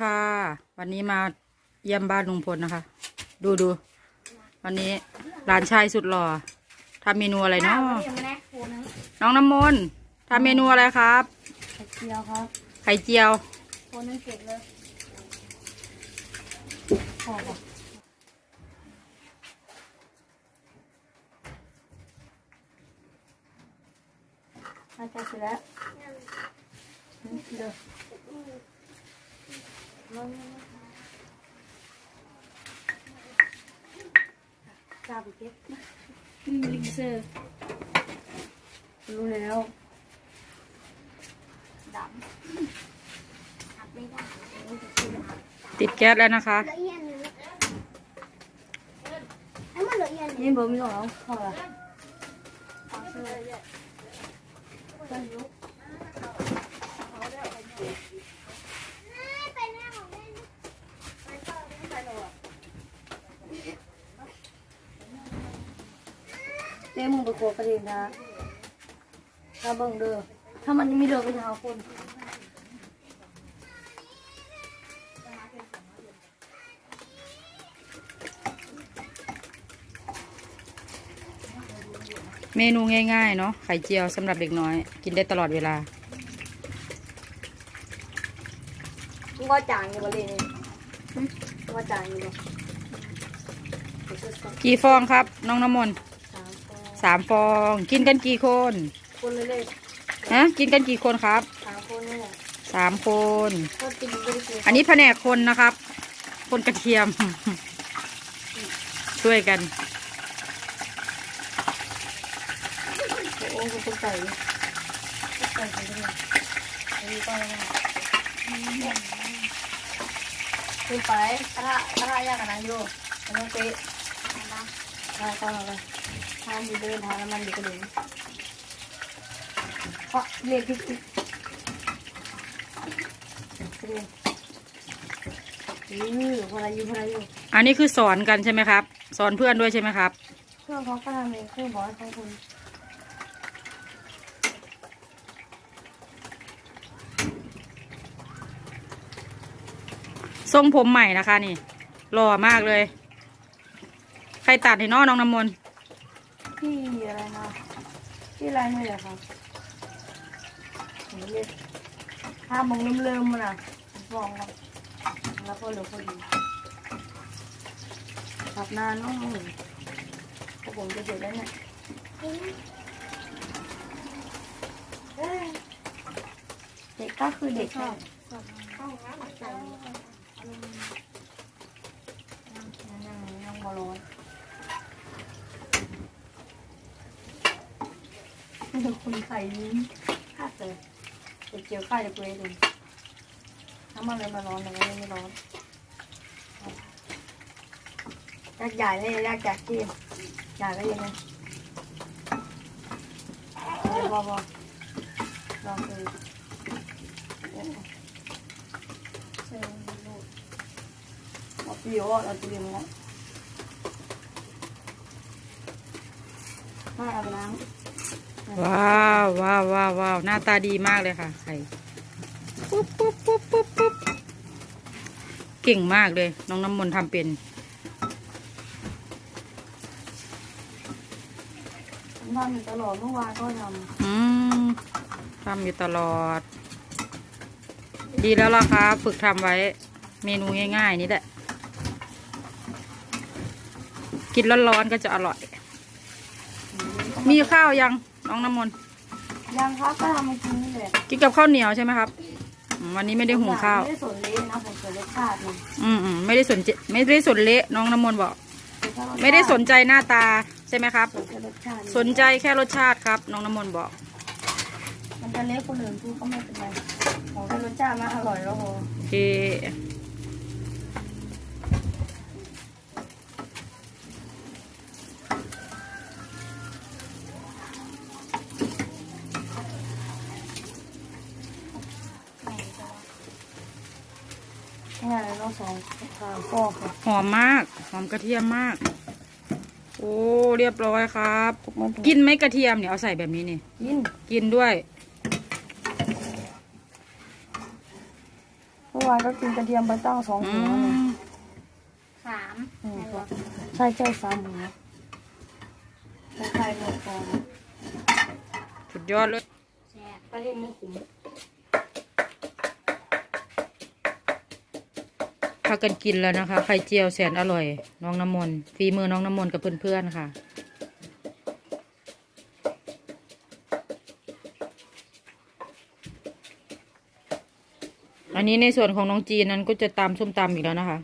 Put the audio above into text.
ค่ะ วันนี้มาเยี่ยมบ้านลุงพลนะคะ ดูดูวันนี้หลานชายสุดหล่อทำเมนูอะไรเนาะเดี๋ยวมาแน่โคนึงน้องน้ำมนต์ทำเมนูอะไรครับ ไข่เจียวครับ ไข่เจียวโคนึงเก็บเลยพอป่ะมาจะเสร็จแล้วเดี๋ยว จับเก็บมีลิงเซอร์รู้แล้วดำหักไม่ได้ติดแก๊สแล้วนะคะเหลืออีกอันหนึงไอ้มันเหลืออีกอันหนึงนี่เบอร์ม่หรอพอละไปแม่ของแม่ เต้มึงไปโคกระเทียมนะถ้าเบิ่งเด้อถ้ามันยังมีเด้อก็จะเอาคนเมนูง่ายๆเนาะไข่เจียวสำหรับเด็กน้อย กินได้ตลอดเวลามึงว่าจางอยู่บ่เลยนี่มึงว่าจางอยู่บ่กี่ฟองครับ น้องน้ำมนต์ สามคนสามฟอง กินกันกี่คน คนเลยเลยฮะ กินกันกี่คนครับสามคนนี่แหละสามคน ก็กินไม่ได้กินอันนี้แผนกคนนะครับ คนกระเทียม ช่วยกัน โอ้โหคนใส่เลยใส่ไปเลยอันนี้ก็ไม่ขึ้นไปกระทะกระทะยากขนาดอยู่อันนี้เป๊ะ ทานก่อนเลยทานอยู่เดินทานน้ำมันอยู่กระดิ่งเพราะเรียกพริกพริกกระดิ่งอือพออะไรอยู่พออะไรอยู่อันนี้คือสอนกันใช่ไหมครับ สอนเพื่อนด้วยใช่ไหมครับเครื่องเขาก็ทำเองเครื่องบอสของคุณทรงผมใหม่นะคะนี่หล่อมากเลยใครตัดให้น้องน้องน้ำมนต์พี่อะไรนะพี่อะไรไม่เหรอครับผมเรียกถ้ามองเริ่มๆมันอะฟองครับแล้วก็เหลือพอดีขับนานเน้องมึงพวกผมจะเสร็จแล้วเนี่ยเด็กก็คือเด็กค่ะนั่งนั่งบอลลูน คนไทยยิ้มคาดเลยเดี๋ยวเจียวข้าวจะเปรย์เลยน้ำมันเลยมาร้อนแต่ว่าไม่ร้อนยากใหญ่เลยยากจากที่ใหญ่ก็ยังไงบอบอลองดูเซลล์ลูกเอาเปรี้ยวเราเตรียมแล้วไม่เอาไปล้าง ว้าวว้าวว้าวว้าวหน้าตาดีมากเลยค่ะไข่ปุ๊บปุ๊บปุ๊บปุ๊บปุ๊บเก่งมากเลย น้องน้ำมนต์ทำเป็นผมทำอยู่ตลอดเมื่อวานก็ทอืมทำอยู่ตลอด ดีแล้วล่ะครับฝึกทำไว้ เมนูง่ายๆนี่แหละ กินร้อนๆก็จะอร่อยำมีข้าวยัง น้องน้ำมนต์ยังครับก็ทำมากินนี่แหละกินกับข้าวเหนียวใช่ไหมครับอืมวันนี้ไม่ได้หุงข้าว ไม่ได้สนเละนะผมสนรสชาติมันอืมอืมไม่ได้สนใจไม่ได้สนเละน้องน้ำมนต์บอก ไม่ได้สนใจหน้าตาใช่ไหมครับ สนใจรสชาติสนใจแค่รสชาติครับ น้องน้ำมนต์บอก มันจะเละคนอื่นพูดก็ไม่เป็นไรของแค่รสชาติมันอร่อยแล้วโหโอเค ง่ายเลยเนาะสองสามฟอกค่ะหอมมาก หอมกระเทียมมาก โอ้เรียบร้อยครับมันกินไหมกระเทียมเนี่ยเอาใส่แบบนี้นี่ กินกินด้วยพวมื่อวานก็กินกระเทียมไปตั้งสองอืหัวเลยมสามอืมไหนบอกใช่ใช่สามหัวใส่หมดก่อนสุดยอดเลย แซ่บประเทศไม่ขุม พากันกินแล้วนะคะ ไข่เจียวแสนอร่อย น้องน้ำมนต์ฝีมือน้องน้ำมนต์กับเพื่อนๆค่ะอันนี้ในส่วนของน้องจีนนั้นก็จะตามส้มตำอีกแล้วนะคะ